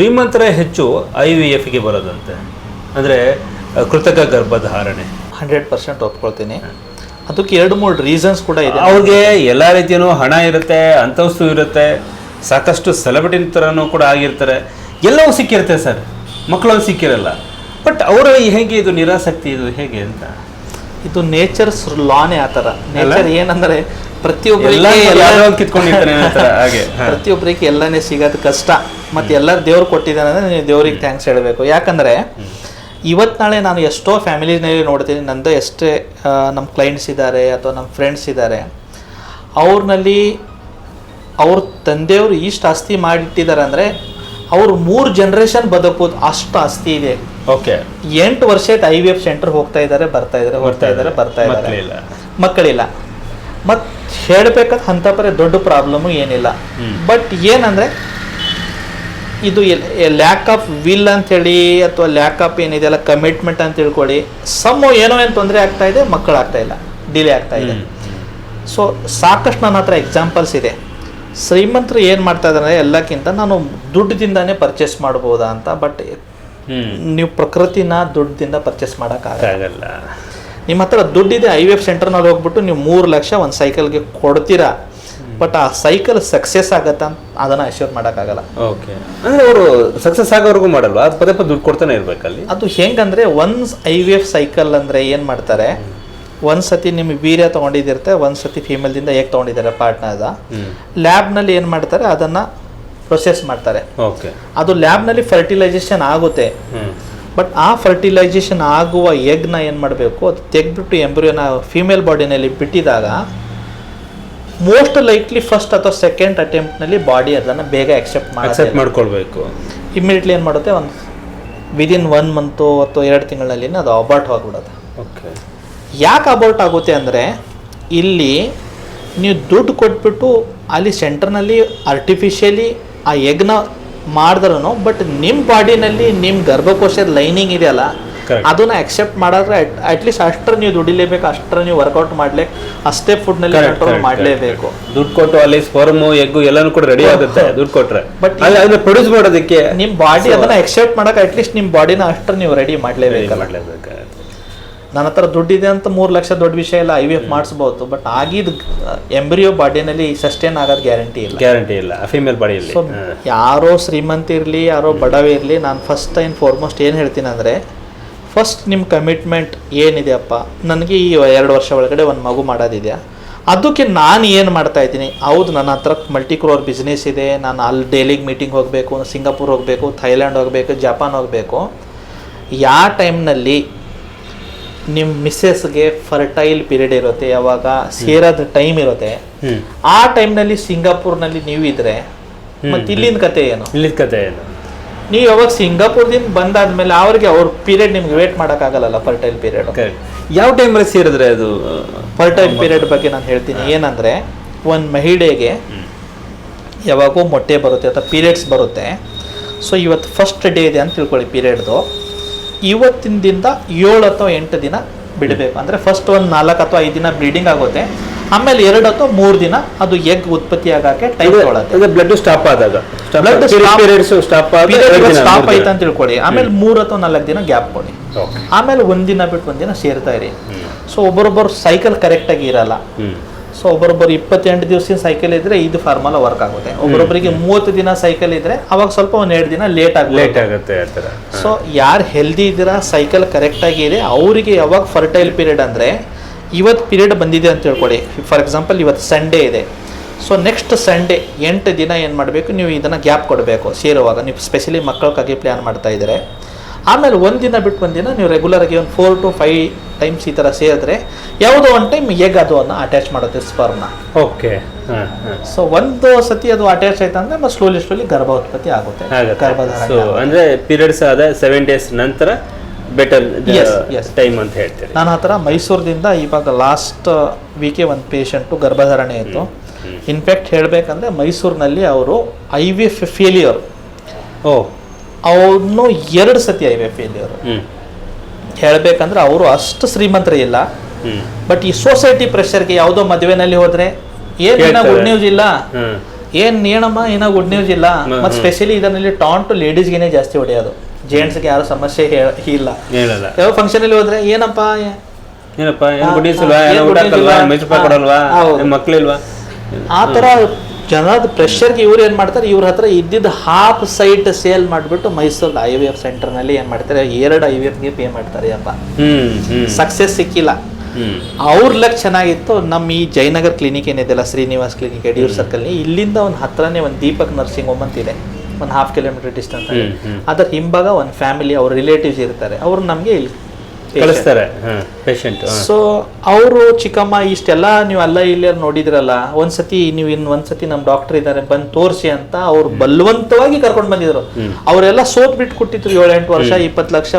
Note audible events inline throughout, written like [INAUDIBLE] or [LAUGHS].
ಶ್ರೀಮಂತರೇ ಹೆಚ್ಚು I V ಎಫ್ಗೆ ಬರೋದಂತೆ. ಅಂದರೆ ಕೃತಕ ಗರ್ಭಧಾರಣೆ. ಹಂಡ್ರೆಡ್ ಪರ್ಸೆಂಟ್ ಒಪ್ಕೊಳ್ತೀನಿ. ಅದಕ್ಕೆ ಎರಡು ಮೂರು ರೀಸನ್ಸ್ ಕೂಡ ಇದೆ. ಅವ್ರಿಗೆ ಎಲ್ಲ ರೀತಿಯೂ ಹಣ ಇರುತ್ತೆ ಅಂತಸ್ತು ಇರುತ್ತೆ ಸಾಕಷ್ಟು ಸೆಲೆಬ್ರಿಟಿ ಥರನೂ ಕೂಡ ಆಗಿರ್ತಾರೆ. ಎಲ್ಲವೂ ಸಿಕ್ಕಿರುತ್ತೆ ಸರ್. ಮಕ್ಕಳು ಸಿಕ್ಕಿರಲ್ಲ. ಬಟ್ ಅವರ ಹೇಗೆ ಇದು ನಿರಾಸಕ್ತಿ ಇದು ಹೇಗೆ ಅಂತ? ಇದು ನೇಚರ್ಸ್ ಲಾನೇ ಆ ಥರ. ನೇಚರ್ ಏನಂದ್ರೆ ಪ್ರತಿಯೊಬ್ಬರಿಗೆ ಎಲ್ಲಾನೇ ಒಂದ್ ಕಿತ್ಕೊಂಡಿರ್ತಾನೆ ಹಾಗೆ ಪ್ರತಿಯೊಬ್ಬರಿಗೆ ಎಲ್ಲನೇ ಸಿಗೋದು ಕಷ್ಟ. ಮತ್ತೆ ಎಲ್ಲರೂ ದೇವ್ರು ಕೊಟ್ಟಿದ್ದಾನೆ ಅಂದ್ರೆ ನೀವು ದೇವ್ರಿಗೆ ಥ್ಯಾಂಕ್ಸ್ ಹೇಳಬೇಕು. ಯಾಕಂದ್ರೆ ಇವತ್ತು ನಾಳೆ ನಾನು ಎಷ್ಟೋ ಫ್ಯಾಮಿಲಿನಲ್ಲಿ ನೋಡ್ತೀನಿ ನಂದು ಎಷ್ಟೇ ನಮ್ಮ ಕ್ಲೈಂಟ್ಸ್ ಇದ್ದಾರೆ ಅಥವಾ ನಮ್ಮ ಫ್ರೆಂಡ್ಸ್ ಇದ್ದಾರೆ ಅವ್ರನ್ನಲ್ಲಿ ಅವ್ರ ತಂದೆಯವರು ಇಷ್ಟು ಆಸ್ತಿ ಮಾಡಿಟ್ಟಿದ್ದಾರೆ ಅಂದರೆ ಅವ್ರು ಮೂರು ಜನ್ರೇಷನ್ ಬದುಕೋದು ಅಷ್ಟು ಆಸ್ತಿ ಇದೆ. ಓಕೆ. ಎಂಟು ವರ್ಷ ಐ ವಿ ಎಫ್ ಸೆಂಟರ್ ಹೋಗ್ತಾ ಇದ್ದಾರೆ ಬರ್ತಾ ಇದ್ದಾರೆ ಹೋಗ್ತಾ ಇದ್ದಾರೆ ಬರ್ತಾ ಇದ್ದಾರೆ. ಮಕ್ಕಳಿಲ್ಲ. ಮತ್ತು ಹೇಳ್ಬೇಕಾದ ಅಂಥ ಪರಿ ದೊಡ್ಡ ಪ್ರಾಬ್ಲಮ್ಮು ಏನಿಲ್ಲ. ಬಟ್ ಏನಂದರೆ ಇದು ಲ್ಯಾಕ್ ಆಫ್ ವಿಲ್ ಅಂತೇಳಿ ಅಥವಾ ಲ್ಯಾಕ್ ಆಫ್ ಏನಿದೆಯಲ್ಲ ಕಮಿಟ್ಮೆಂಟ್ ಅಂತ ತಿಳ್ಕೊಳ್ಳಿ ಸಮ ಏನೋ ಏನು ತೊಂದರೆ ಆಗ್ತಾ ಇದೆ ಮಕ್ಕಳು ಆಗ್ತಾ ಇಲ್ಲ ಡಿಲೇ ಆಗ್ತಾ ಇದೆ. ಸೊ ಸಾಕಷ್ಟು ನನ್ನ ಹತ್ರ ಎಕ್ಸಾಂಪಲ್ಸ್ ಇದೆ. ಶ್ರೀಮಂತರು ಏನು ಮಾಡ್ತಾ ಇದ್ದಾರೆ ಎಲ್ಲಕ್ಕಿಂತ ನಾನು ದುಡ್ಡಿಂದಾನೇ ಪರ್ಚೇಸ್ ಮಾಡ್ಬೋದಾ ಅಂತ ಬಟ್ ನೀವು ಪ್ರಕೃತಿನ ದುಡ್ಡಿಂದ ಪರ್ಚೇಸ್ ಮಾಡೋಕ್ಕಾಗಲ್ಲ ನಿಮ್ಮ ಹತ್ರ ದುಡ್ಡಿದೆ ಐ ವಿ ಎಫ್ ಸೆಂಟರ್ನಲ್ಲಿ ಹೋಗ್ಬಿಟ್ಟು ನೀವು ಮೂರು ಲಕ್ಷ ಒಂದು ಸೈಕಲ್ಗೆ ಕೊಡ್ತೀರಾ. ಬಟ್ ಆ ಸೈಕಲ್ ಸಕ್ಸಸ್ ಆಗತ್ತಾ ಅದನ್ನ ಅಶ್ಯೂರ್ ಮಾಡೋಕ್ಕಾಗಲ್ಲ. ಓಕೆ ಅಂದ್ರೆ ಅವರು ಸಕ್ಸಸ್ ಆಗೋವರೆಗೂ ಮಾಡಲ್ವಾ? ಅದು ಪದೇ ಪದೇ ದುಡ್ಡು ಕೊಡ್ತಾನೆ ಇರಬೇಕಲ್ಲಿ. ಅದು ಹೆಂಗಂದ್ರೆ once I V F cycle ಅಂದರೆ ಏನು ಮಾಡ್ತಾರೆ? ಒಂದು ಸತಿ ನಿಮಗೆ ವೀರ್ಯ ತೊಗೊಂಡಿದ್ದಿರುತ್ತೆ ಒಂದು ಸತಿ ಫೀಮೇಲ್ದಿಂದ ಹೇಗೆ ತೊಗೊಂಡಿದ್ದಾರೆ ಪಾರ್ಟ್ನರ್ದ ಲ್ಯಾಬ್ನಲ್ಲಿ ಏನು ಮಾಡ್ತಾರೆ? ಅದನ್ನು ಪ್ರೊಸೆಸ್ ಮಾಡ್ತಾರೆ. ಓಕೆ ಅದು ಲ್ಯಾಬ್ನಲ್ಲಿ ಫರ್ಟಿಲೈಸೇಷನ್ ಆಗುತ್ತೆ. ಬಟ್ ಆ ಫರ್ಟಿಲೈಸೇಷನ್ ಆಗುವ ಎಗ್ನ ಏನು ಮಾಡಬೇಕು? ಅದು ತೆಗೆದ್ಬಿಟ್ಟು ಎಂಬ್ರಿಯೋನ ಫೀಮೇಲ್ ಬಾಡಿನಲ್ಲಿ ಬಿಟ್ಟಿದಾಗ ಮೋಸ್ಟ್ ಲೈಕ್ಲಿ ಫಸ್ಟ್ ಅಥವಾ ಸೆಕೆಂಡ್ ಅಟೆಂಪ್ಟ್ನಲ್ಲಿ ಬಾಡಿ ಅದನ್ನು ಬೇಗ ಅಕ್ಸೆಪ್ಟ್ ಅಕ್ಸೆಪ್ಟ್ ಮಾಡ್ಕೊಳ್ಬೇಕು. ಇಮ್ಮಿಡಿಯೇಟ್ಲಿ ಏನು ಮಾಡುತ್ತೆ? ಒಂದು ವಿದಿನ್ ಒನ್ ಮಂತು ಅಥವಾ ಎರಡು ತಿಂಗಳಲ್ಲಿ ಅದು ಅಬಾರ್ಟ್ ಆಗಿಬಿಡುತ್ತೆ. ಓಕೆ ಯಾಕೆ ಅಬಾರ್ಟ್ ಆಗುತ್ತೆ ಅಂದರೆ ಇಲ್ಲಿ ನೀವು ದುಡ್ಡು ಕೊಟ್ಬಿಟ್ಟು ಅಲ್ಲಿ ಸೆಂಟರ್ನಲ್ಲಿ ಆರ್ಟಿಫಿಷಿಯಲಿ ಆ ಎಗ್ನ ಮಾಡಿದ್ರೂ ಬಟ್ ನಿಮ್ಮ ಬಾಡಿನಲ್ಲಿ ನಿಮ್ಮ ಗರ್ಭಕೋಶದ ಲೈನಿಂಗ್ ಇದೆಯಲ್ಲ. ಅದನ್ನ ಅಕ್ಸೆಪ್ಟ್ ಮಾಡಿದ್ರೆ ಅಟ್ಲೀಸ್ಟ್ ಅಷ್ಟರ ನೀವು ದುಡಿಲೇಬೇಕು ಅಷ್ಟರ ನೀವು ವರ್ಕೌಟ್ ಮಾಡ್ಲಿಕ್ಕೆ ಅಷ್ಟೇ ಫುಡ್ನಲ್ಲಿ ಕಂಟ್ರೋಲ್ ಮಾಡಲೇಬೇಕು. ದುಡ್ಡು ಕೊಟ್ಟು ಅಲ್ಲಿ ಸ್ಪರ್ಮು ಎಗ್ಗು ಎಲ್ಲಾನು ಕೂಡ ರೆಡಿ ಆಗುತ್ತೆ ದುಡ್ಡು ಕೊಟ್ರೆ. ಬಟ್ ಅದನ್ನ ಪ್ರೊಡ್ಯೂಸ್ ಮಾಡೋದಕ್ಕೆ ನಿಮ್ಮ ಬಾಡಿ ಅದನ್ನ ಅಕ್ಸೆಪ್ಟ್ ಮಾಡಕ್ಕೆ ಅಟ್ಲೀಸ್ಟ್ ನಿಮ್ಮ ಬಾಡಿನ ಅಷ್ಟರ ನೀವು ರೆಡಿ ಮಾಡಲೇಬೇಕು ನನ್ನ ಹತ್ರ ದುಡ್ಡಿದೆ ಅಂತ ಮೂರು ಲಕ್ಷ ದೊಡ್ಡ ವಿಷಯ ಇಲ್ಲ ಐ ವಿ ಎಫ್ ಮಾಡಿಸ್ಬೋದು ಬಟ್ ಆಗಿದ್ದು ಎಂಬ್ರಿಯೋ ಬಾಡಿನಲ್ಲಿ ಸಸ್ಟೇನ್ ಆಗೋದು ಗ್ಯಾರಂಟಿ ಇಲ್ಲ. ಗ್ಯಾರಂಟಿ ಇಲ್ಲ ಫಿಮೇಲ್ ಬಾಡಿಯಲ್ಲಿ ಸೊ ಯಾರೋ ಶ್ರೀಮಂತ ಇರಲಿ ಯಾರೋ ಬಡವ ಇರಲಿ ನಾನು ಫಸ್ಟ್ ಟೈಮ್ ಫಾರ್ಮೋಸ್ಟ್ ಏನು ಹೇಳ್ತೀನಿ ಅಂದರೆ ಫಸ್ಟ್ ನಿಮ್ಮ ಕಮಿಟ್ಮೆಂಟ್ ಏನಿದೆಯಪ್ಪ? ನನಗೆ ಈ ಎರಡು ವರ್ಷ ಒಳಗಡೆ ಒಂದು ಮಗು ಮಾಡೋದಿದೆಯಾ? ಅದಕ್ಕೆ ನಾನು ಏನು ಮಾಡ್ತಾ ಇದ್ದೀನಿ? ಹೌದು ನನ್ನ ಹತ್ರ ಮಲ್ಟಿ ಕ್ರೋರ್ ಬಿಸ್ನೆಸ್ ಇದೆ ನಾನು ಅಲ್ಲಿ ಡೈಲಿಗೆ ಮೀಟಿಂಗ್ ಹೋಗಬೇಕು ಸಿಂಗಾಪುರ್ ಹೋಗಬೇಕು ಥೈಲ್ಯಾಂಡ್ ಹೋಗಬೇಕು ಜಪಾನ್ ಹೋಗಬೇಕು. ಯಾವ ಟೈಮ್ನಲ್ಲಿ ನಿಮ್ಮ ಮಿಸ್ಸೆಸ್ಗೆ ಫರ್ಟೈಲ್ ಪೀರಿಯಡ್ ಇರುತ್ತೆ ಯಾವಾಗ ಸೇರೋದು ಟೈಮ್ ಇರುತ್ತೆ. ಆ ಟೈಮ್ನಲ್ಲಿ ಸಿಂಗಾಪುರ್ನಲ್ಲಿ ನೀವು ಇದ್ರೆ ಮತ್ತೆ ಇಲ್ಲಿನ ಕತೆ ಏನು? ಇಲ್ಲಿನ ಕತೆ ಏನು? ನೀವು ಯಾವಾಗ ಸಿಂಗಾಪುರ್ದಿಂದ ಬಂದಾದ್ಮೇಲೆ ಅವ್ರಿಗೆ ಅವ್ರ ಪೀರಿಯಡ್ ನಿಮ್ಗೆ ವೇಟ್ ಮಾಡೋಕ್ಕಾಗಲ್ಲ ಫರ್ಟೈಲ್ ಪೀರಿಯಡ್. ಯಾವ ಟೈಮಲ್ಲಿ ಸೇರಿದ್ರೆ ಅದು ಫರ್ಟೈಲ್ ಪೀರಿಯಡ್ ಬಗ್ಗೆ ನಾನು ಹೇಳ್ತೀನಿ. ಏನಂದ್ರೆ ಒಂದು ಮಹಿಳೆಗೆ ಯಾವಾಗೂ ಮೊಟ್ಟೆ ಬರುತ್ತೆ ಅಥವಾ ಪೀರಿಯಡ್ಸ್ ಬರುತ್ತೆ. ಸೊ ಇವತ್ತು ಫಸ್ಟ್ ಡೇ ಇದೆ ಅಂತ ತಿಳ್ಕೊಳ್ಳಿ ಪೀರಿಯಡ್ದು ಇವತ್ತಿನ ದಿನದ ಏಳು ಅಥವಾ ಎಂಟು ದಿನ ಬಿಡಬೇಕು. ಅಂದರೆ ಫಸ್ಟ್ ಒಂದು ನಾಲ್ಕು ಅಥವಾ ಐದು ದಿನ ಬ್ಲೀಡಿಂಗ್ ಆಗುತ್ತೆ. ಆಮೇಲೆ ಎರಡು ಅಥವಾ ಮೂರು ದಿನ ಅದು ಎಗ್ ಉತ್ಪತ್ತಿ ಆಗೋಕ್ಕೆ ಟೈಮ್ ತೊಗೊಳತ್ತೆ ಬ್ಲಡ್ ಸ್ಟಾಪ್ ಆದಾಗ. ಬ್ಲಡ್ ಸ್ಟಾಪ್ ಸ್ಟಾಪ್ ಆಯ್ತು ಅಂತ ತಿಳ್ಕೊಳ್ಳಿ. ಆಮೇಲೆ ಮೂರು ಅಥವಾ ನಾಲ್ಕು ದಿನ ಗ್ಯಾಪ್ ಕೊಡಿ. ಆಮೇಲೆ ಒಂದಿನ ಬಿಟ್ಟು ಒಂದಿನ ಸೇರ್ತಾ ಇರಿ. ಸೊ ಒಬ್ಬರೊಬ್ಬರು ಸೈಕಲ್ ಕರೆಕ್ಟಾಗಿ ಇರಲ್ಲ. ಸೊ ಒಬ್ಬರೊಬ್ಬರು ಇಪ್ಪತ್ತೆಂಟು ದಿವಸದ ಸೈಕಲ್ ಇದ್ರೆ ಇದು ಫಾರ್ಮುಲಾ ವರ್ಕ್ ಆಗುತ್ತೆ. ಒಬ್ಬರೊಬ್ಬರಿಗೆ ಮೂವತ್ತು ದಿನ ಸೈಕಲ್ ಇದ್ರೆ ಅವಾಗ ಸ್ವಲ್ಪ ಒಂದು ಎರಡು ದಿನ ಲೇಟ್ ಆಗುತ್ತೆ. ಲೇಟ್ ಆಗುತ್ತೆ ಸೊ ಯಾರು ಹೆಲ್ದಿ ಇದ್ದೀರಾ ಸೈಕಲ್ ಕರೆಕ್ಟಾಗಿ ಇದೆ ಅವರಿಗೆ ಯಾವಾಗ ಫರ್ಟೈಲ್ ಪೀರಿಯಡ್ ಅಂದರೆ ಇವತ್ತು ಪೀರಿಯಡ್ ಬಂದಿದೆ ಅಂತ ಹೇಳ್ಕೊಳ್ಳಿ ಫಾರ್ ಎಕ್ಸಾಂಪಲ್ ಇವತ್ತು ಸಂಡೇ ಇದೆ. ಸೊ ನೆಕ್ಸ್ಟ್ ಸಂಡೇ ಎಂಟು ದಿನ ಏನು ಮಾಡಬೇಕು? ನೀವು ಇದನ್ನು ಗ್ಯಾಪ್ ಕೊಡಬೇಕು. ಸೇರುವಾಗ. ನೀವು ಸ್ಪೆಷಲಿ ಮಕ್ಕಳಕ್ಕಾಗಿ ಪ್ಲ್ಯಾನ್ ಮಾಡ್ತಾ ಇದ್ದಾರೆ ಆಮೇಲೆ ಒಂದಿನ ದಿನ ಬಿಟ್ಟು ಒಂದಿನ ನೀವು ನೀವು ರೆಗ್ಯುಲರಾಗಿ ಒಂದು ಫೋರ್ ಟು ಫೈವ್ ಟೈಮ್ಸ್ ಈ ಥರ ಸೇರಿದ್ರೆ ಯಾವುದೋ ಒಂದು ಟೈಮ್ ಎಗ್ ಅದು ಅನ್ನು ಅಟ್ಯಾಚ್ ಮಾಡುತ್ತೆ ಸ್ಪರ್ನ ಓಕೆ ಸೊ ಒಂದು ಸತಿ ಅದು ಅಟ್ಯಾಚ್ ಆಯ್ತು ಅಂದರೆ ಮತ್ತೆ ಸ್ಲೋಲಿ ಸ್ಲೋಲಿ ಗರ್ಭ ಉತ್ಪತ್ತಿ ಆಗುತ್ತೆ. ಸೊ ಅಂದ್ರೆ ಪೀರಿಯಡ್ಸ್ ಆದ ಸೆವೆನ್ ಡೇಸ್ ನಂತರ ಬೆಟರ್ ಯಸ್ ಯಸ್ ಟೈಮ್ ಅಂತ ಹೇಳ್ತೀನಿ ನಾನು ಆ ಥರ ಮೈಸೂರಿನಿಂದ ಇವಾಗ ಲಾಸ್ಟ್ ವೀಕೆ ಒಂದು ಪೇಷಂಟು ಗರ್ಭಧಾರಣೆ ಇತ್ತು ಇನ್ಫ್ಯಾಕ್ಟ್ ಹೇಳಬೇಕಂದ್ರೆ ಮೈಸೂರಿನಲ್ಲಿ ಅವರು ಐ ವಿ ಫೇಲಿಯರ್ ಓ ಅವನು ಎರಡು ಸತಿ ಐ ಫೇಲ್ಯೂರ್ ಹೇಳಬೇಕಂದ್ರೆ ಅವರು ಅಷ್ಟು ಶ್ರೀಮಂತರೇ ಇಲ್ಲ. ಬಟ್ ಈ ಸೊಸೈಟಿ ಪ್ರೆಷರ್ಗೆ ಯಾವುದೋ ಮದುವೆನಲ್ಲಿ ಹೋದ್ರೆ ಏನು ಏನ ಗುಡ್ ನ್ಯೂಸ್ ಇಲ್ಲ. ಏನ್ ಏನಮ್ಮ ಏನೋ ಗುಡ್ ನ್ಯೂಸ್ ಇಲ್ಲ. ಮತ್ತೆ ಸ್ಪೆಷಲಿ ಇದರಲ್ಲಿ ಟಾಂಟು ಲೇಡೀಸ್ಗೆನೆ ಜಾಸ್ತಿ ಹೊಡೆಯೋದು. ಜೆಂಟ್ಸ್ಗೆ ಯಾರು ಸಮಸ್ಯೆ ಇಲ್ಲ. ಹೇಳಲ್ಲ. ಯಾವ ಫಂಕ್ಷನ್ ಅಲ್ಲಿ ಹೋದ್ರೆ ಏನಪ್ಪ ಏನಪ್ಪ ಮಕ್ಳಿಲ್ವಾ ಆ ಥರ ಜನದ ಪ್ರೆಷರ್ಗೆ ಇವ್ರು ಏನು ಮಾಡ್ತಾರೆ? ಇವ್ರ ಹತ್ರ ಇದ್ದಿದ್ದ ಹಾಫ್ ಸೈಟ್ ಸೇಲ್ ಮಾಡಿಬಿಟ್ಟು ಮೈಸೂರು ಐ ವಿ ಎಫ್ ಸೆಂಟರ್ನಲ್ಲಿ ಏನು ಮಾಡ್ತಾರೆ? ಎರಡು ಐ ವಿ ಎಫ್ಗೆ ಪೇ ಮಾಡ್ತಾರೆ ಅಪ್ಪ ಸಕ್ಸಸ್ ಸಿಕ್ಕಿಲ್ಲ. ಅವ್ರ ಲಕ್ ಚೆನ್ನಾಗಿತ್ತು. ನಮ್ಮ ಈ ಜಯನಗರ್ ಕ್ಲಿನಿಕ್ ಏನಿದೆಯಲ್ಲ ಶ್ರೀನಿವಾಸ್ ಕ್ಲಿನಿಕ್ ಯಡಿಯೂರು ಸರ್ಕಲ್ ಇಲ್ಲಿಂದ ಒಂದು ಹತ್ರನೇ ಒಂದು ದೀಪಕ್ ನರ್ಸಿಂಗ್ ಹೋಮ್ ಅಂತಿದೆ. ಒಂದು ಹಾಫ್ ಕಿಲೋಮೀಟರ್ ಡಿಸ್ಟೆನ್ಸ್. ಅದ್ರ ಹಿಂಭಾಗ ಒಂದು ಫ್ಯಾಮಿಲಿ ಅವ್ರ ರಿಲೇಟಿವ್ಸ್ ಇರ್ತಾರೆ. ಅವ್ರು ನಮಗೆ ಇಲ್ಲಿ ಕಳಿಸ್ತಾರೆ. ಪೇಷಂಟ್ ಸೊ ಅವರು ಚಿಕ್ಕಮ್ಮ ಇಷ್ಟೆಲ್ಲ ನೀವು ಅಲ್ಲ ಇಲ್ಲಿ ನೋಡಿದ್ರಲ್ಲ ಒಂದ್ಸತಿ ನೀವು ಇನ್ ಒಂದ್ಸತಿ ನಮ್ಮ ಡಾಕ್ಟರ್ ಇದ್ದಾರೆ ಬಂದು ತೋರಿಸಿ ಅಂತ ಅವ್ರು ಬಲವಂತವಾಗಿ ಕರ್ಕೊಂಡು ಬಂದಿದ್ರು. ಅವರೆಲ್ಲ ಸೋತ್ ಬಿಟ್ಟು ಕೊಟ್ಟಿದ್ರು ಏಳೆಂಟು ವರ್ಷ ಇಪ್ಪತ್ತು ಲಕ್ಷ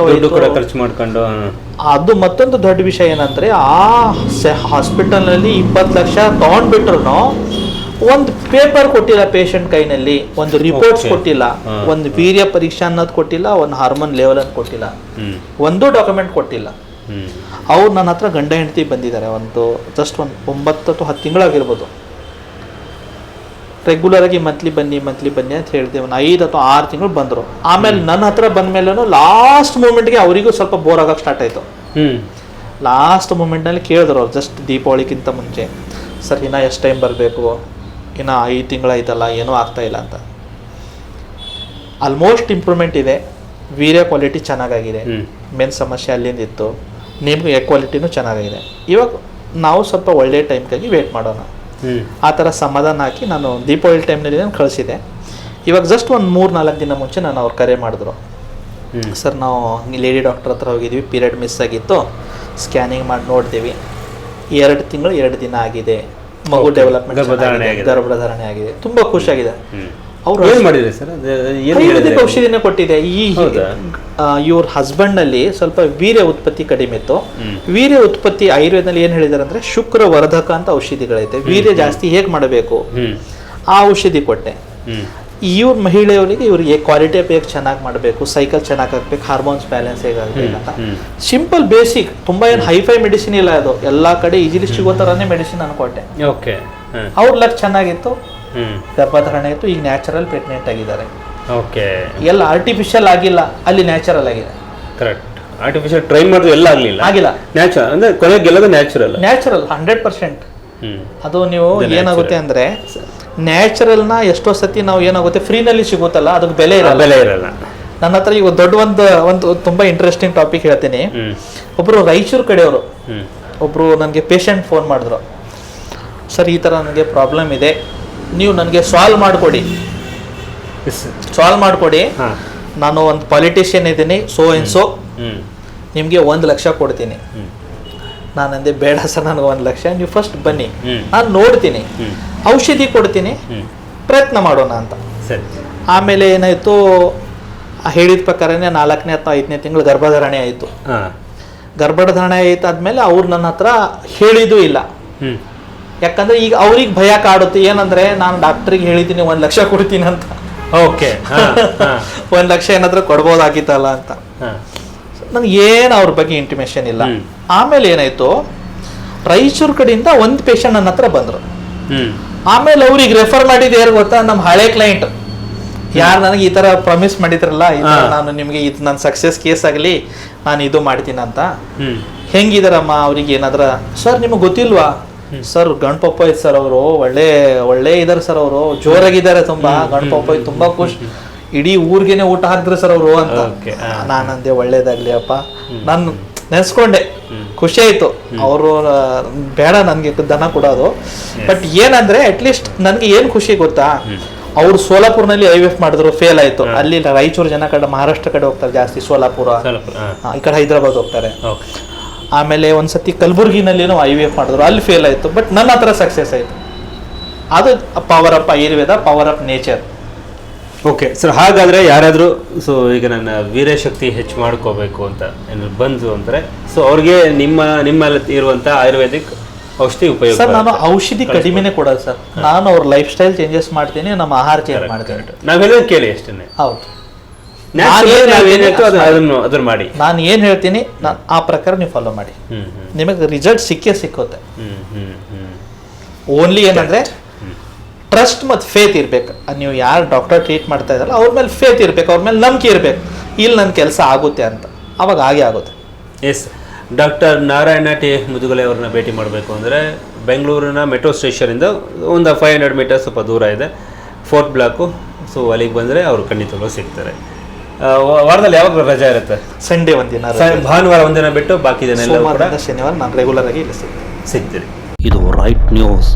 ಖರ್ಚು ಮಾಡ್ಕೊಂಡು ಅದು ಮತ್ತೊಂದು ದೊಡ್ಡ ವಿಷಯ ಏನಂದ್ರೆ ಆ ಹಾಸ್ಪಿಟಲ್ನಲ್ಲಿ ಇಪ್ಪತ್ತು ಲಕ್ಷ ತಗೊಂಡ್ಬಿಟ್ರು ಒಂದು ಪೇಪರ್ ಕೊಟ್ಟಿಲ್ಲ ಪೇಷಂಟ್ ಕೈನಲ್ಲಿ ಒಂದು ರಿಪೋರ್ಟ್ಸ್ ಕೊಟ್ಟಿಲ್ಲ ಒಂದು ವೀರ್ಯ ಪರೀಕ್ಷೆ ಅನ್ನೋದು ಕೊಟ್ಟಿಲ್ಲ ಒಂದು ಹಾರ್ಮೋನ್ ಲೆವೆಲ್ ಅನ್ನೋದು ಕೊಟ್ಟಿಲ್ಲ. ಒಂದು ಡಾಕ್ಯುಮೆಂಟ್ ಕೊಟ್ಟಿಲ್ಲ. ಅವ್ರು ನನ್ನ ಹತ್ರ ಗಂಡ ಹೆಂಡತಿ ಬಂದಿದ್ದಾರೆ ಒಂದು ಜಸ್ಟ್ ಒಂದು ಒಂಬತ್ತು ಅಥವಾ ಹತ್ತು ತಿಂಗಳಾಗಿರ್ಬೋದು. ರೆಗ್ಯುಲರ್ ಆಗಿ ಮಂತ್ಲಿ ಬನ್ನಿ ಮಂತ್ಲಿ ಬನ್ನಿ ಅಂತ ಹೇಳಿದೆ ಒಂದು ಐದು ಅಥವಾ ಆರು ತಿಂಗಳು ಬಂದರು. ಆಮೇಲೆ ನನ್ನ ಹತ್ರ ಬಂದ ಮೇಲೂ ಲಾಸ್ಟ್ ಮೂಮೆಂಟ್ಗೆ ಅವರಿಗೂ ಸ್ವಲ್ಪ ಬೋರ್ ಆಗೋಕೆ ಸ್ಟಾರ್ಟ್ ಆಯಿತು. ಲಾಸ್ಟ್ ಮೂಮೆಂಟ್ನಲ್ಲಿ ಕೇಳಿದ್ರು ಅವ್ರು ಜಸ್ಟ್ ದೀಪಾವಳಿಗಿಂತ ಮುಂಚೆ. ಸರ್ ಇನ್ನೂ ಎಷ್ಟು ಟೈಮ್ ಬರಬೇಕು? ಇನ್ನು ಐದು ತಿಂಗಳಾಯ್ತಲ್ಲ ಏನೂ ಆಗ್ತಾ ಇಲ್ಲ ಅಂತ. ಆಲ್ಮೋಸ್ಟ್ ಇಂಪ್ರೂವ್ಮೆಂಟ್ ಇದೆ. ವೀರ್ಯ ಕ್ವಾಲಿಟಿ ಚೆನ್ನಾಗಾಗಿದೆ. ಮೇನ್ ಸಮಸ್ಯೆ ಅಲ್ಲಿಂದ ಇತ್ತು. ನಿಮ್ಗೆ ಎ ಕ್ವಾಲಿಟಿನೂ ಚೆನ್ನಾಗಿದೆ ಇವಾಗ ನಾವು ಸ್ವಲ್ಪ ಒಳ್ಳೆಯ ಟೈಮ್ಗಾಗಿ ವೇಟ್ ಮಾಡೋಣ. ಆ ಥರ ಸಮಾಧಾನ ಹಾಕಿ ನಾನು ದೀಪಾವಳಿ ಟೈಮ್ನಲ್ಲಿ ನಾನು ಕಳಿಸಿದೆ ಇವಾಗ ಜಸ್ಟ್ ಒಂದು ಮೂರು ನಾಲ್ಕು ದಿನ ಮುಂಚೆ ನಾನು ಅವ್ರು ಕರೆ ಮಾಡಿದ್ರು. ಸರ್ ನಾವು ಲೇಡಿ ಡಾಕ್ಟರ್ ಹತ್ರ ಹೋಗಿದ್ವಿ. ಪೀರಿಯಡ್ ಮಿಸ್ ಆಗಿತ್ತು. ಸ್ಕ್ಯಾನಿಂಗ್ ಮಾಡಿ ನೋಡ್ತೀವಿ. ಎರಡು ತಿಂಗಳು ಎರಡು ದಿನ ಆಗಿದೆ. ಮಗು ಡೆವಲಪ್ಮೆಂಟ್ ಗರ್ಭಧಾರಣೆ ಆಗಿದೆ. ತುಂಬಾ ಖುಷಿಯಾಗಿದೆ. ಅವ್ರು ಏನ್ ಮಾಡಿದ್ರಿ ಸರ್? ಆಯುರ್ವೇದಿಕ್ ಔಷಧಿನೇ ಕೊಟ್ಟಿದೆ. ಈ? ಇವ್ರ ಹಸ್ಬೆಂಡ್ ಅಲ್ಲಿ ಸ್ವಲ್ಪ ವೀರ್ಯ ಉತ್ಪತ್ತಿ ಕಡಿಮೆ ಇತ್ತು. ವೀರ್ಯ ಉತ್ಪತ್ತಿ ಆಯುರ್ವೇದದಲ್ಲಿ ಏನ್ ಹೇಳಿದಾರೆ ಅಂದ್ರೆ ಶುಕ್ರ ವರ್ಧಕ ಅಂತ ಔಷಧಿಗಳೈತೆ ವೀರ್ಯ ಜಾಸ್ತಿ ಹೇಗ್ ಮಾಡಬೇಕು? ಆ ಔಷಧಿ ಕೊಟ್ಟೆ. ಇವ್ರ ಮಹಿಳೆಯವರಿಗೆ ಇವ್ರಿಗೆ ಕ್ವಾಲಿಟಿ ಆಫ್ ಹೇಗೆ ಚೆನ್ನಾಗಿ ಮಾಡಬೇಕು ಸೈಕಲ್ ಚೆನ್ನಾಗಿ ಹಾಕ್ಬೇಕು ಹಾರ್ಮೋನ್ಸ್ ಬ್ಯಾಲೆನ್ಸ್ ಹೇಗಾಗಬೇಕಂತ ಅಂತ. ಸಿಂಪಲ್ ಬೇಸಿಕ್ ತುಂಬಾ ಏನು ಹೈಫೈ ಮೆಡಿಸಿನ್ ಇಲ್ಲ ಅದು. ಎಲ್ಲಾ ಕಡೆ ಈಜಿಲಿ ಸಿಗೋ ಥರನೇ ಮೆಡಿಸಿನ್ ಅನ್ಕೊಟ್ಟೆ ಓಕೆ. ಅವ್ರ ಲಕ್ ಚೆನ್ನಾಗಿತ್ತು. ಗರ್ಭಧಾರಣೆ ಇತ್ತು ಈಗ ನ್ಯಾಚುರಲ್ ಪ್ರೆಗ್ನೆಂಟ್ ಆಗಿದ್ದಾರೆ. ಓಕೆ. ಎಲ್ಲ ಆರ್ಟಿಫಿಷಿಯಲ್ ಆಗಿಲ್ಲ ಅಲ್ಲಿ ನ್ಯಾಚುರಲ್ ಆಗಿದೆ. ಕರೆಕ್ಟ್ ಆರ್ಟಿಫಿಷಿಯಲ್ ಟ್ರೈ ಮಾಡಿದ್ರು ಎಲ್ಲ ಆಗಲಿಲ್ಲ. ಆಗಿಲ್ಲ. ನ್ಯಾಚುರಲ್ ಅಂದ್ರೆ ಕೊನೆಗೆ ಗೆಲ್ಲೋದು ನ್ಯಾಚುರಲ್ ನ್ಯಾಚುರಲ್ ಹಂಡ್ರೆಡ್ ಪರ್ಸೆಂಟ್ ಅದು ನೀವು ಏನಾಗುತ್ತೆ. ಅಂದ್ರೆ ನ್ಯಾಚುರಲ್ನ ಎಷ್ಟೋ ಸತಿ ನಾವು ಏನಾಗುತ್ತೆ ಫ್ರೀನಲ್ಲಿ ಸಿಗುತ್ತಲ್ಲ ಅದಕ್ಕೆ ಬೆಲೆ ಇರಲ್ಲ. ಬೆಲೆ ಇರಲ್ಲ. ನನ್ನ ಹತ್ರ ಈಗ ದೊಡ್ಡ ಒಂದು ಒಂದು ತುಂಬಾ ಇಂಟ್ರೆಸ್ಟಿಂಗ್ ಟಾಪಿಕ್ ಹೇಳ್ತೀನಿ. ಒಬ್ರು ರಾಯಚೂರು ಕಡೆಯವರು ಒಬ್ರು ನನಗೆ ಪೇಷಂಟ್ ಫೋನ್ ಮಾಡಿದ್ರು. ಸರ್ ಈ ಥರ ನನಗೆ ಪ್ರಾಬ್ಲಮ್ ಇದೆ. ನೀವು ನನಗೆ ಸಾಲ್ವ್ ಮಾಡಿಕೊಡಿ. ಸಾಲ್ವ್ ಮಾಡಿಕೊಡಿ. ನಾನು ಒಂದು ಪಾಲಿಟಿಷಿಯನ್ ಇದ್ದೀನಿ ಸೋ ಇನ್ ಸೋ ನಿಮಗೆ ಒಂದು ಲಕ್ಷ ಕೊಡ್ತೀನಿ. ನಾನು ಅಂದೆ ಬೇಡ ಸರ್ ನನಗೆ ಒಂದು ಲಕ್ಷ. ನೀವು ಫಸ್ಟ್ ಬನ್ನಿ. ನಾನು ನೋಡ್ತೀನಿ. ಔಷಧಿ ಕೊಡ್ತೀನಿ. ಪ್ರಯತ್ನ ಮಾಡೋಣ ಅಂತ. ಸರಿ. ಆಮೇಲೆ ಏನಾಯಿತು? ಹೇಳಿದ ಪ್ರಕಾರನೇ ನಾಲ್ಕನೇ ಅಥವಾ ಐದನೇ ತಿಂಗಳು ಗರ್ಭಧಾರಣೆ ಆಯಿತು. ಗರ್ಭಧಾರಣೆ ಆಯ್ತಾದ್ಮೇಲೆ ಅವ್ರು ನನ್ನ ಹತ್ರ ಹೇಳಿದೂ ಇಲ್ಲ. ಯಾಕಂದ್ರೆ ಈಗ ಅವ್ರಿಗೆ ಭಯ ಕಾಡುತ್ತೆ. ಏನಂದ್ರೆ ನಾನು ಡಾಕ್ಟ್ರಿಗೆ ಹೇಳಿದ್ದೀನಿ ಒಂದು ಲಕ್ಷ ಕೊಡ್ತೀನಿ ಅಂತ. ಓಕೆ. [LAUGHS] ಒಂದು ಲಕ್ಷ ಏನಾದ್ರೂ ಕೊಡ್ಬೋದಾಗಿತ್ತಲ್ಲ ಅಂತ. ನನಗೆ ಏನು ಅವ್ರ ಬಗ್ಗೆ ಇಂಟಿಮೇಷನ್ ಇಲ್ಲ. ಆಮೇಲೆ ಏನಾಯ್ತು? ರಾಯಚೂರು ಕಡೆಯಿಂದ ಒಂದು ಪೇಷಂಟ್ ನನ್ನ ಹತ್ರ ಬಂದರು. ಆಮೇಲೆ ಅವ್ರಿಗೆ ರೆಫರ್ ಮಾಡಿದ ಯಾರು ಗೊತ್ತಾ? ನಮ್ಮ ಹಳೆ ಕ್ಲೈಂಟ್ ಯಾರು ನನಗೆ ಈ ತರ ಪ್ರಾಮಿಸ್ ಮಾಡಿದ್ರಲ್ಲ ಈ ಥರ ನಾನು ನಿಮಗೆ ಇದು ನನ್ನ ಸಕ್ಸಸ್ ಕೇಸ್ ಆಗಲಿ ನಾನು ಇದು ಮಾಡ್ತೀನಿ ಅಂತ. ಹೆಂಗಿದಾರಮ್ಮ ಅವ್ರಿಗೆ ಏನಾದ್ರ ಸರ್ ನಿಮಗೆ ಗೊತ್ತಿಲ್ವಾ? ಸರ್ ಗಣಪಪ್ಪ ಐತ್ ಸರ್ ಅವರು. ಒಳ್ಳೆ ಒಳ್ಳೆ ಇದಾರೆ ಸರ್ ಅವರು. ಜೋರಾಗಿದ್ದಾರೆ ತುಂಬಾ. ಗಣಪಪ್ಪ ತುಂಬಾ ಖುಷಿ. ಇಡೀ ಊರ್ಗೆನೆ ಊಟ ಹಾಕಿದ್ರು ಸರ್ ಅವರು ಅಂತ. ನಾನಂದೆ ಒಳ್ಳೇದಾಗ್ಲಿ ಅಪ್ಪ. ನಾನು ನೆನ್ಸ್ಕೊಂಡೆ. ಖುಷಿ ಆಯ್ತು. ಅವರು ಬೇಡ ನನ್ಗೆ ದನ ಕೊಡೋದು. ಬಟ್ ಏನಂದ್ರೆ ಅಟ್ಲೀಸ್ಟ್ ನನ್ಗೆ ಏನ್ ಖುಷಿ ಗೊತ್ತಾ? ಅವ್ರು ಸೋಲಾಪುರ್ನಲ್ಲಿ ಐ ಎಫ್ ಮಾಡಿದ್ರು ಫೇಲ್ ಆಯ್ತು. ಅಲ್ಲಿ ರಾಯಚೂರು ಜನ ಕಡೆ ಮಹಾರಾಷ್ಟ್ರ ಕಡೆ ಹೋಗ್ತಾರೆ ಜಾಸ್ತಿ ಸೋಲಾಪುರ. ಈ ಕಡೆ ಹೈದರಾಬಾದ್ ಹೋಗ್ತಾರೆ. ಆಮೇಲೆ ಒಂದ್ಸತಿ ಕಲಬುರ್ಗಿನಲ್ಲಿನೂ ಐ ವಿ ಎಫ್ ಮಾಡಿದ್ರು. ಅಲ್ಲಿ ಫೇಲ್ ಆಯ್ತು. ಬಟ್ ನನ್ನ ಹತ್ರ ಸಕ್ಸಸ್ ಆಯ್ತು. ಅದು power up Ayurveda power up nature okay sir ಹಾಗಾದ್ರೆ ಯಾರಾದರೂ ಸೊ ಈಗ ನನ್ನ ವೀರಶಕ್ತಿ ಹೆಚ್ಚು ಮಾಡ್ಕೋಬೇಕು ಅಂತ ಏನಾದ್ರು ಬಂದು ಅಂದ್ರೆ ಸೊ ಅವ್ರಿಗೆ ನಿಮ್ಮ ನಿಮ್ಮಲ್ಲಿ ಇರುವಂತ ಆಯುರ್ವೇದಿಕ್ ಔಷಧಿ ಉಪಯೋಗ ಸರ್ ನಾನು ಔಷಧಿ ಕಡಿಮೆನೆ ಕೊಡೋದು ಸರ್ ನಾನು ಅವ್ರ ಲೈಫ್ ಸ್ಟೈಲ್ ಚೇಂಜಸ್ ಮಾಡ್ತೀನಿ ನಮ್ಮ ಆಹಾರ ಚೇಂಜ್ ಮಾಡ್ತೀನಿ. ನಾವೆಲ್ಲ ಕೇಳಿ ಅಷ್ಟೇ. ಹೌದು ಮಾಡಿ. ನಾನು ಏನು ಹೇಳ್ತೀನಿ ನಾನು ಆ ಪ್ರಕಾರ ನೀವು ಫಾಲೋ ಮಾಡಿ. ನಿಮಗೆ ರಿಸಲ್ಟ್ ಸಿಕ್ಕೇ ಸಿಕ್ಕುತ್ತೆ. ಓನ್ಲಿ ಏನಂದ್ರೆ ಟ್ರಸ್ಟ್ ಮತ್ತು ಫೇತ್ ಇರ್ಬೇಕು. ನೀವು ಯಾರು ಡಾಕ್ಟರ್ ಟ್ರೀಟ್ ಮಾಡ್ತಾ ಇದ್ದಾರಲ್ಲ ಅವ್ರ ಮೇಲೆ ಫೇತ್ ಇರಬೇಕು ಅವ್ರ ಮೇಲೆ ನಂಬಿಕೆ ಇರಬೇಕು. ಇಲ್ಲಿ ನನ್ನ ಕೆಲಸ ಆಗುತ್ತೆ ಅಂತ. ಅವಾಗ ಹಾಗೆ ಆಗುತ್ತೆ. S doctor Narayana T Mudugale ಅವ್ರನ್ನ ಭೇಟಿ ಮಾಡಬೇಕು ಅಂದರೆ ಬೆಂಗಳೂರಿನ ಮೆಟ್ರೋ ಸ್ಟೇಷನಿಂದ ಒಂದು ಫೈವ್ ಹಂಡ್ರೆಡ್ ಮೀಟರ್ ಸ್ವಲ್ಪ ದೂರ ಇದೆ. ಫೋರ್ತ್ ಬ್ಲಾಕು ಸೊ ಅಲ್ಲಿಗೆ ಬಂದರೆ ಅವರು ಖಂಡಿತವಾಗ್ಲೂ ಸಿಗ್ತಾರೆ. ವಾರದಲ್ಲಿ ಯಾವಾಗ ರಜೆ ಇರುತ್ತೆ? ಸಂಡೇ ಒಂದಿನ ಭಾನುವಾರ ಒಂದಿನ ಬಿಟ್ಟು ಬಾಕಿ ದಿನ ಶನಿವಾರ ನಾನು ರೆಗ್ಯುಲರ್ ಆಗಿ ಇಲ್ಲಿ ಸಿಗ್ತೀನಿ. ಸಿಗ್ತೀರಿ. ಇದು ರೈಟ್ ನ್ಯೂಸ್